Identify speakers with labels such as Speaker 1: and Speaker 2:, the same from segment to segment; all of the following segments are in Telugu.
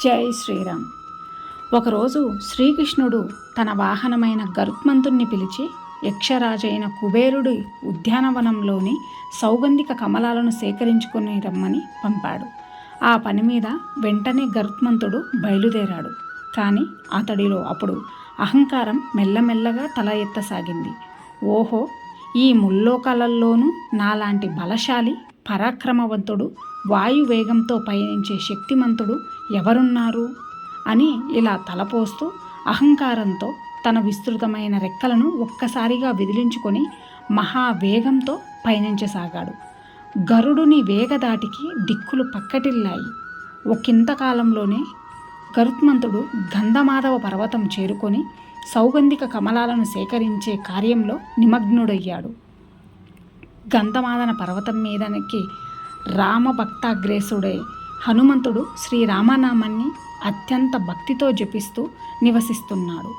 Speaker 1: జై శ్రీరామ్. ఒకరోజు శ్రీకృష్ణుడు తన వాహనమైన గరుత్మంతుణ్ణి పిలిచి యక్షరాజైన కుబేరుడి ఉద్యానవనంలోని సౌగంధిక కమలాలను సేకరించుకుని రమ్మని పంపాడు. ఆ పని మీద వెంటనే గరుత్మంతుడు బయలుదేరాడు. కానీ అతడిలో అప్పుడు అహంకారం మెల్లమెల్లగా తల ఎత్తసాగింది. ఓహో ఈ ముల్లోకాలల్లోనూ నాలాంటి బలశాలి పరాక్రమవంతుడు వాయు వేగంతో పయనించే శక్తిమంతుడు ఎవరున్నారు? అని ఇలా తలపోస్తూ అహంకారంతో తన విస్తృతమైన రెక్కలను ఒక్కసారిగా విదిలించుకొని మహావేగంతో పయనించసాగాడు. గరుడుని వేగదాటికి దిక్కులు పక్కటిల్లాయి. ఒకంత కాలంలోనే గరుత్మంతుడు గంధమాధవ పర్వతం చేరుకొని సౌగంధిక కమలాలను సేకరించే కార్యంలో నిమగ్నుడయ్యాడు. గంధమాదన పర్వతం మీదనికి రామభక్తాగ్రేసుడే హనుమంతుడు శ్రీరామనామాన్ని అత్యంత భక్తితో జపిస్తూ నివసిస్తున్నాడు.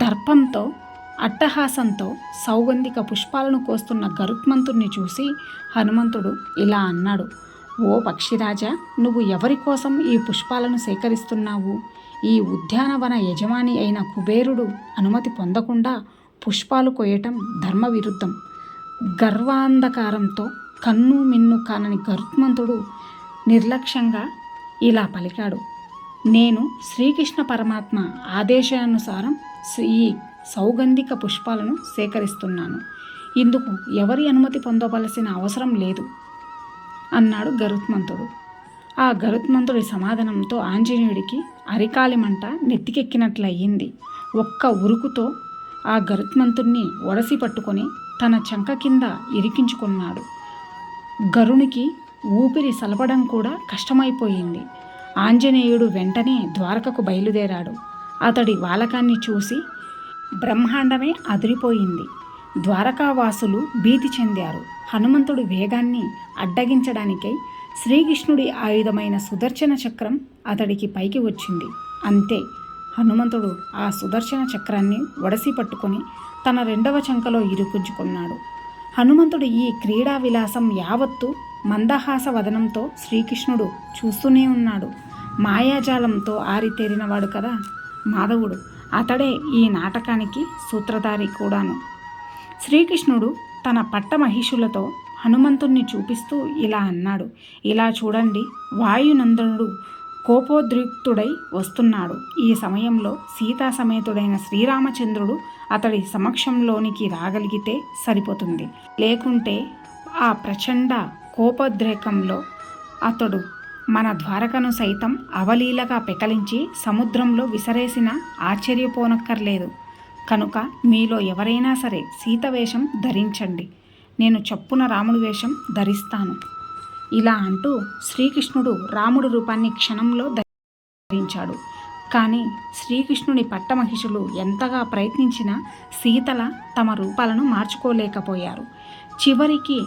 Speaker 1: దర్పంతో అట్టహాసంతో సౌగంధిక పుష్పాలను కోస్తున్న గరుత్మంతుణ్ణి చూసి హనుమంతుడు ఇలా అన్నాడు ఓ పక్షిరాజా నువ్వు ఎవరి కోసం ఈ పుష్పాలను సేకరిస్తున్నావు? ఈ ఉద్యానవన యజమాని అయిన కుబేరుడు అనుమతి పొందకుండా పుష్పాలు కోయటం ధర్మ విరుద్ధం గర్వాంధకారంతో కన్ను మిన్ను కానని గరుత్మంతుడు నిర్లక్ష్యంగా ఇలా పలికాడు. నేను శ్రీకృష్ణ పరమాత్మ ఆదేశానుసారం ఈ సౌగంధిక పుష్పాలను సేకరిస్తున్నాను. ఇందుకు ఎవరి అనుమతి పొందవలసిన అవసరం లేదు అన్నాడు గరుత్మంతుడు. ఆ గరుత్మంతుడి సమాధానంతో ఆంజనేయుడికి అరికాలిమంట నెత్తికెక్కినట్లయింది. ఒక్క ఉరుకుతో ఆ గరుత్మంతుణ్ణి ఒడసి పట్టుకొని తన చంక కింద ఇరికించుకున్నాడు. గరునికి ఊపిరి సలపడం కూడా కష్టమైపోయింది. ఆంజనేయుడు వెంటనే ద్వారకకు బయలుదేరాడు. అతడి వాలకాన్ని చూసి బ్రహ్మాండమే అదిరిపోయింది. ద్వారకావాసులు భీతి చెందారు. హనుమంతుడి వేగాన్ని అడ్డగించడానికై శ్రీకృష్ణుడి ఆయుధమైన సుదర్శన చక్రం అతడికి పైకి వచ్చింది. అంతే హనుమంతుడు ఆ సుదర్శన చక్రాన్ని వడసి పట్టుకొని తన రెండవ చంకలో ఇరుకుంచుకున్నాడు హనుమంతుడు ఈ క్రీడా విలాసం యావత్తు మందహాస వదనంతో శ్రీకృష్ణుడు చూస్తూనే ఉన్నాడు. మాయాజాలంతో ఆరితేరినవాడు కదా మాధవుడు. అతడే ఈ నాటకానికి సూత్రధారి కూడాను. శ్రీకృష్ణుడు తన పట్టమహిషులతో హనుమంతుణ్ణి చూపిస్తూ ఇలా అన్నాడు. ఇలా చూడండి వాయునందనుడు కోపోద్రిక్తుడై వస్తున్నాడు. ఈ సమయంలో సీతా సమేతుడైన శ్రీరామచంద్రుడు అతడి సమక్షంలోనికి రాగలిగితే సరిపోతుంది. లేకుంటే ఆ ప్రచండ కోపోద్రేకంలో అతడు మన ద్వారకను సైతం అవలీలగా పెకలించి సముద్రంలో విసరేసిన ఆశ్చర్యపోనక్కర్లేదు. కనుక మీలో ఎవరైనా సరే సీత వేషం ధరించండి. నేను చప్పున రాముడి వేషం ధరిస్తాను. ఇలా అంటూ శ్రీకృష్ణుడు రాముడి రూపాన్ని క్షణంలో ధరించాడు. కానీ శ్రీకృష్ణుని పట్టమహిషులు ఎంతగా ప్రయత్నించినా సీతల తమ రూపాలను మార్చుకోలేకపోయారు. చివరికి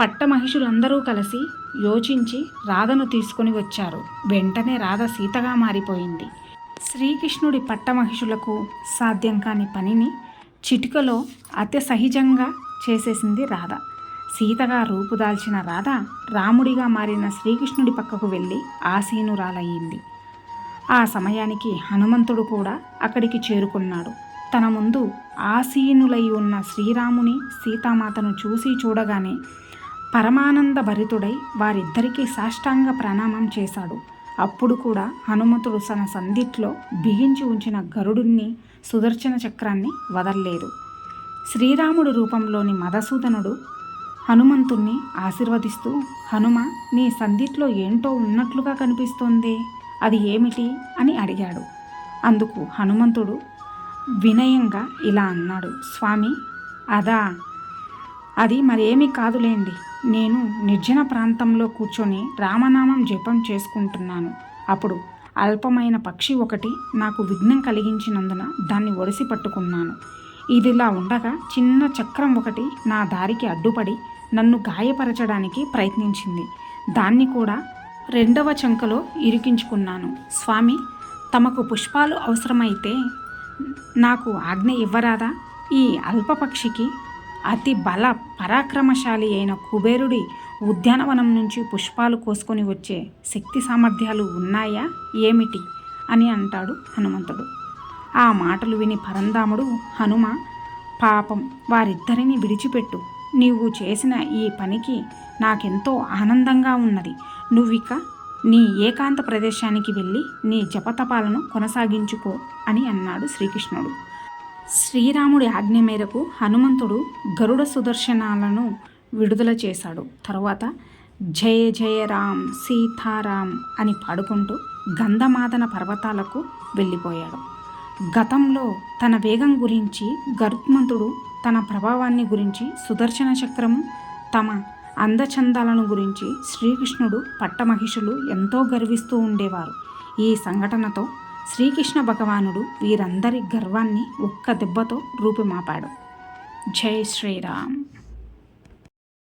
Speaker 1: పట్టమహిషులందరూ కలిసి యోచించి రాధను తీసుకుని వచ్చారు. వెంటనే రాధ సీతగా మారిపోయింది. శ్రీకృష్ణుడి పట్టమహిషులకు సాధ్యం కాని పనిని చిటికలో అతి సహజంగా చేసేసింది రాధ. సీతగా రూపుదాల్చిన రాధ రాముడిగా మారిన శ్రీకృష్ణుడి పక్కకు వెళ్ళి ఆసీనురాలయ్యింది. ఆ సమయానికి హనుమంతుడు కూడా అక్కడికి చేరుకున్నాడు. తన ముందు ఆసీనులై ఉన్న శ్రీరాముని సీతామాతను చూసి చూడగానే పరమానంద భరితుడై వారిద్దరికీ సాష్టాంగ ప్రణామం చేశాడు. అప్పుడు కూడా హనుమంతుడు తన సందిట్లో బిగించి ఉంచిన గరుడుని సుదర్శన చక్రాన్ని వదల్లేదు. శ్రీరాముడు రూపంలోని మధసూదనుడు హనుమంతుణ్ణి ఆశీర్వదిస్తూ హనుమ నీ సందిట్లో ఏంటో ఉన్నట్లుగా కనిపిస్తోంది. అది ఏమిటి? అని అడిగాడు. అందుకు హనుమంతుడు వినయంగా ఇలా అన్నాడు. స్వామి అదా అది మరేమీ కాదులేండి. నేను నిర్జన ప్రాంతంలో కూర్చొని రామనామం జపం చేసుకుంటున్నాను. అప్పుడు అల్పమైన పక్షి ఒకటి నాకు విఘ్నం కలిగించినందున దాన్ని ఒడిసి పట్టుకున్నాను. ఇదిలా ఉండగా చిన్న చక్రం ఒకటి నా దారికి అడ్డుపడి నన్ను గాయపరచడానికి ప్రయత్నించింది. దాన్ని కూడా రెండవ చంకలో ఇరికించుకున్నాను. స్వామి తమకు పుష్పాలు అవసరమైతే నాకు ఆజ్ఞ ఇవ్వరాదా? ఈ అల్పపక్షికి అతి బల పరాక్రమశాలి అయిన కుబేరుడి ఉద్యానవనం నుంచి పుష్పాలు కోసుకొని వచ్చే శక్తి సామర్థ్యాలు ఉన్నాయా? ఏమిటి? అని అంటాడు హనుమంతుడు. ఆ మాటలు విని పరంధాముడు హనుమ పాపం వారిద్దరిని విడిచిపెట్టు. నీవు చేసిన ఈ పనికి నాకెంతో ఆనందంగా ఉన్నది. నువ్విక నీ ఏకాంత ప్రదేశానికి వెళ్ళి నీ జపతపాలను కొనసాగించుకో అని అన్నాడు శ్రీకృష్ణుడు. శ్రీరాముడి ఆజ్ఞ మేరకు హనుమంతుడు గరుడ సుదర్శనాలను విడుదల చేశాడు. తరువాత జయ జయ రామ్ సీతారాం అని పాడుకుంటూ గంధమాదన పర్వతాలకు వెళ్ళిపోయాడు. గతంలో తన వేగం గురించి గరుత్మంతుడు తన ప్రభావాన్ని గురించి సుదర్శన చక్రము తమ అందచందాలను గురించి శ్రీకృష్ణుడు పట్టమహిషులు ఎంతో గర్విస్తూ ఉండేవారు. ఈ సంఘటనతో శ్రీకృష్ణ భగవానుడు వీరందరి గర్వాన్ని ఒక్క దెబ్బతో రూపుమాపాడు. జై శ్రీరామ్.